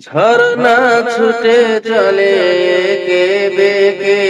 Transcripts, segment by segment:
ঝরনা ছুটে চলে কে বেগে।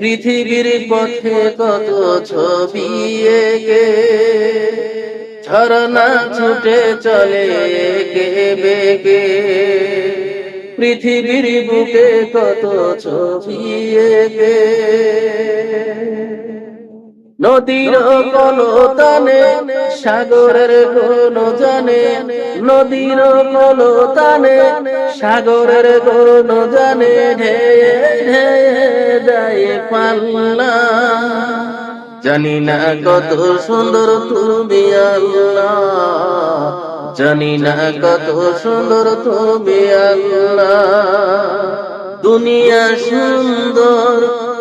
পৃথিবীর পথে কত ছবি একে। ঝরনা ছুটে চলে কে বেগে। পৃথিবীর বুকে কত ছবি একে। নদীর কলতানে, সাগরের কোন জানে নদীর কলতানে, সাগরের কোন জানে ঢেয়ে ঢেয়ে যায় পাল্লা। জানি না কত সুন্দর তুমি আল্লাহ। জানি না কত সুন্দর তুমি আল্লাহ। দুনিয়া সুন্দর